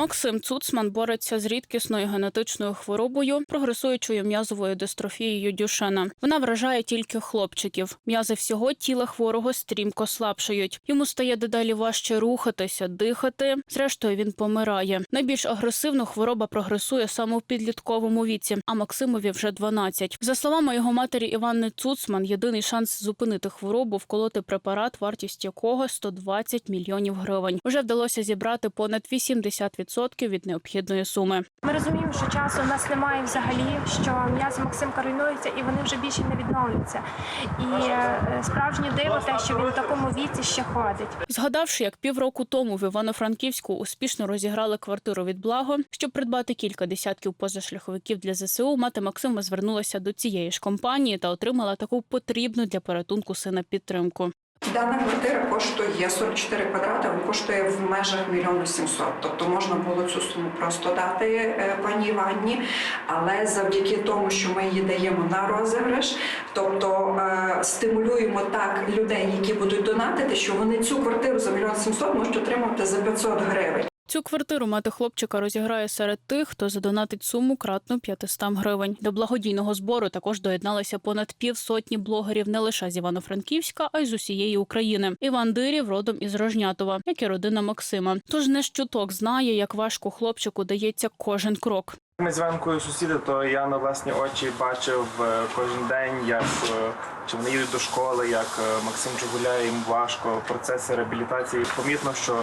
Максим Цуцман бореться з рідкісною генетичною хворобою, прогресуючою м'язовою дистрофією Дюшена. Вона вражає тільки хлопчиків. М'язи всього тіла хворого стрімко слабшають. Йому стає дедалі важче рухатися, дихати. Зрештою, він помирає. Найбільш агресивно хвороба прогресує саме в підлітковому віці, а Максимові вже 12. За словами його матері Іванни Цуцман, єдиний шанс зупинити хворобу вколоти препарат, вартість якого 120 мільйонів гривень. Уже вдалося зібрати понад 80% від необхідної суми. Ми розуміємо, що часу у нас немає взагалі, що м'язи Максимка руйнуються і вони вже більше не відновлюються. І е, справжнє диво те, що він в такому віці ще ходить. Згадавши, як півроку тому в Івано-Франківську успішно розіграли квартиру від благо, щоб придбати кілька десятків позашляховиків для ЗСУ, мати Максима звернулася до цієї ж компанії та отримала таку потрібну для порятунку сина підтримку. Дана квартира коштує 44 квадрати, коштує в межах мільйону сімсот. Тобто можна було цю суму просто дати е, пані Іванні, але завдяки тому, що ми її даємо на розіграш, тобто е, стимулюємо так людей, які будуть донатити, що вони цю квартиру за мільйон сімсот можуть отримати за 500 гривень. Цю квартиру мати хлопчика розіграє серед тих, хто задонатить суму кратну 500 гривень. До благодійного збору також доєдналися понад півсотні блогерів не лише з Івано-Франківська, а й з усієї України. Іван Дирів родом із Рожнятова, як і родина Максима. Тож не щуток знає, як важко хлопчику дається кожен крок. Ми з Іванкою сусіди, то я на власні очі бачив е, кожен день, як е, чи вони їдуть до школи, як е, Максимчик гуляє, їм важко, процеси реабілітації. Помітно, що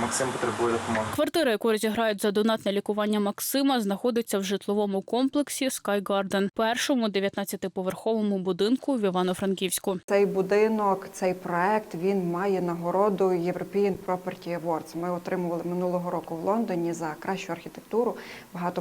Максим потребує допомоги. Квартира, яку розіграють за донатне лікування Максима, знаходиться в житловому комплексі Sky Garden, першому 19-поверховому будинку в Івано-Франківську. Цей будинок, цей проект він має нагороду European Property Awards. Ми отримували минулого року в Лондоні за кращу архітектуру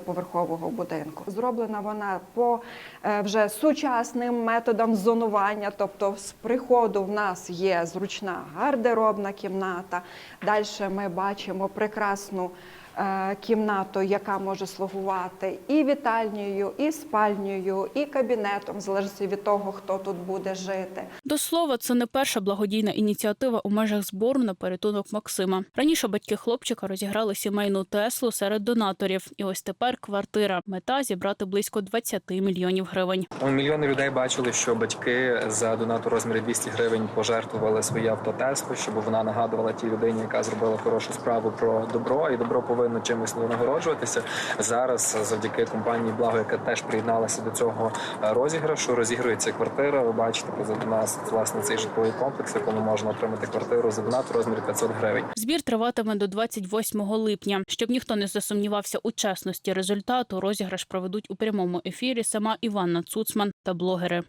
багатоповерхового будинку. Зроблена вона по е, вже сучасним методам зонування. Тобто, з приходу в нас є зручна гардеробна кімната. Далі ми бачимо прекрасну. Е, Кімнату, яка може слугувати і вітальнею, і спальнею, і кабінетом, в залежності від того, хто тут буде жити. До слова, це не перша благодійна ініціатива у межах збору на порятунок Максима. Раніше батьки хлопчика розіграли сімейну Теслу серед донаторів, і ось тепер квартира. Мета зібрати близько 20 мільйонів гривень. Мільйони людей бачили, що батьки за донат у розмірі 200 гривень пожертвували своє авто Теслу, щоб вона нагадувала тій людині, яка зробила хорошу справу про добро, і добро повинно чимось винагороджуватися. Зараз завдяки компанії Благо, яка теж приєдналася до цього е, розіграшу, розігрується квартира. Ви бачите позаду нас власне цей житловий комплекс, в якому можна отримати квартиру за донат у розмірі 500 гривень. Збір триватиме до 28 липня. Щоб ніхто не засумнівався у чесності результату, розіграш проведуть у прямому ефірі сама Іванна Цуцман та блогери.